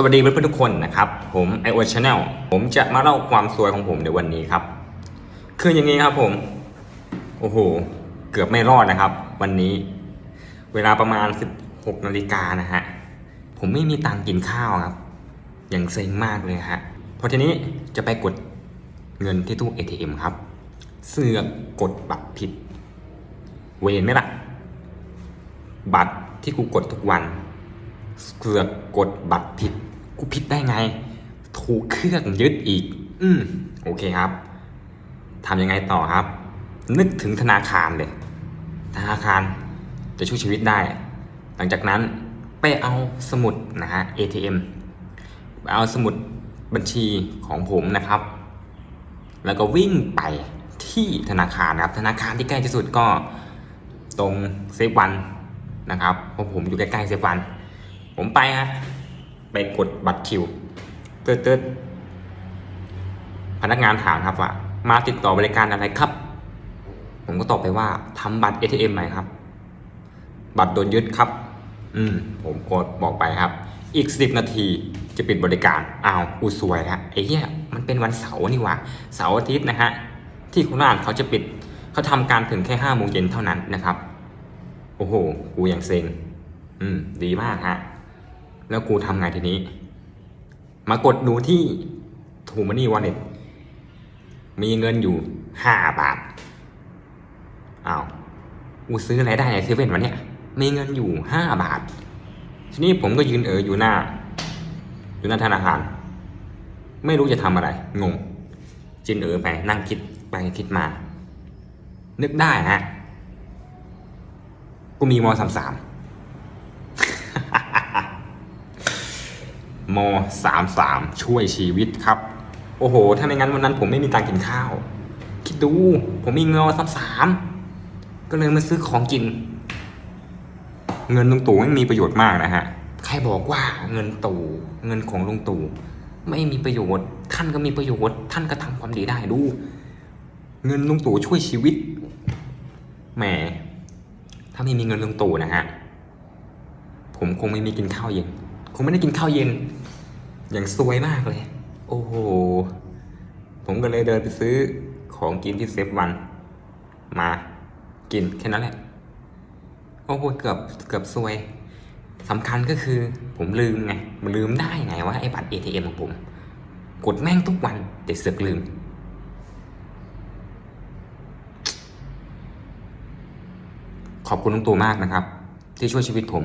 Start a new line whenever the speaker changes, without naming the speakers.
สวัสดีเพื่อนๆทุกคนนะครับ ผมไอโอชาแนลผมจะมาเล่าความสวยของผมในวันนี้ครับ คืออย่างนี้ครับผม โอ้โห เกือบไม่รอดนะครับ วันนี้ เวลาประมาณ 16นาฬิกานะฮะ ผมไม่มีตังกินข้าวครับ อย่างเซ็งมากเลยฮะพราะทีนี้จะไปกดเงินที่ตู้ ATM ครับ เสือกกดบัตรผิด เวรไหมล่ะ บัตรที่กูกดทุกวันเกือกกดบัตรผิด กูผิดได้ไง ถูกเครื่องยึดอีก อืมโอเคครับทำยังไงต่อครับ นึกถึงธนาคารเลย ธนาคารจะช่วยชีวิตได้ หลังจากนั้นไปเอาสมุดนะฮะ ATM ไปเอาสมุดบัญชีของผมนะครับ แล้วก็วิ่งไปที่ธนาคารนะครับ ธนาคารที่ใกล้ที่สุดก็ตรงเซฟวันนะครับ เพราะผมอยู่ใกล้ๆเซฟวัน ผมไปฮะ ไปกดบัตรคิวเติร์ดเติร์ดพนักงานถามครับว่า มาติดต่อบริการอะไรครับ ผมก็ตอบไปว่าทำบัตร ATM ไหมครับ บัตรโดนยึดครับ อืม ผมกดบอกไปครับ อีกสิบนาทีจะปิดบริการอ้าวกูสวยละไอ้เหี้ยมันเป็นวันเสาร์นี่ว่าเสาร์อาทิตย์นะฮะที่โคราชเขาจะปิดเขาทำการถึงแค่ห้าโมงเย็นเท่านั้นนะครับ โอ้โห กูอย่างเซ็ง อืม ดีมากฮะ แล้วกูทำไงทีนี้ มากดดูที่ทูมานี่วอลเล็ตมีเงินอยู่ห้าบาทอ้าวกูซื้ออะไรได้ในเซเว่นวันเนี้ยมีเงินอยู่ห้าบาท ทีนี้ผมก็ยืนเอออยู่หน้า อยู่หน้าธนาคาร ไม่รู้จะทำอะไร งงจินเออไปนั่งคิดไปคิดมา นึกได้ฮะ กูมีมสามสาม มสามสามช่วยชีวิตครับ โอ้โห ถ้าไม่งั้นวันนั้นผมไม่มีตังกินข้าว คิดดู ผมมีเงินสามสามก็เลยมาซื้อของกิน เงินลุงตู่ไม่มีประโยชน์มากนะฮะ ใครบอกว่าเงินตู่เงินของลุงตู่ไม่มีประโยชน์ ท่านก็มีประโยชน์ ท่านก็ทำความดีได้ดู เงินลุงตู่ช่วยชีวิต แหม ถ้าไม่มีเงินลุงตู่นะฮะ ผมคงไม่มีกินข้าวเย็น คงไม่ได้กินข้าวเย็น อย่างซวยมากเลย โอ้โห ผมก็เลยเดินไปซื้อของกินที่เซฟวัน มากินแค่นั้นแหละ โอ้โห เกือบเกือบซวยสำคัญก็คือผมลืมไง มันลืมได้ไงว่าไอ้บัตร ATM ของผม กดแม่งทุกวันแต่เสือกลืม ขอบคุณลุงตู่มากนะครับ ที่ช่วยชีวิตผม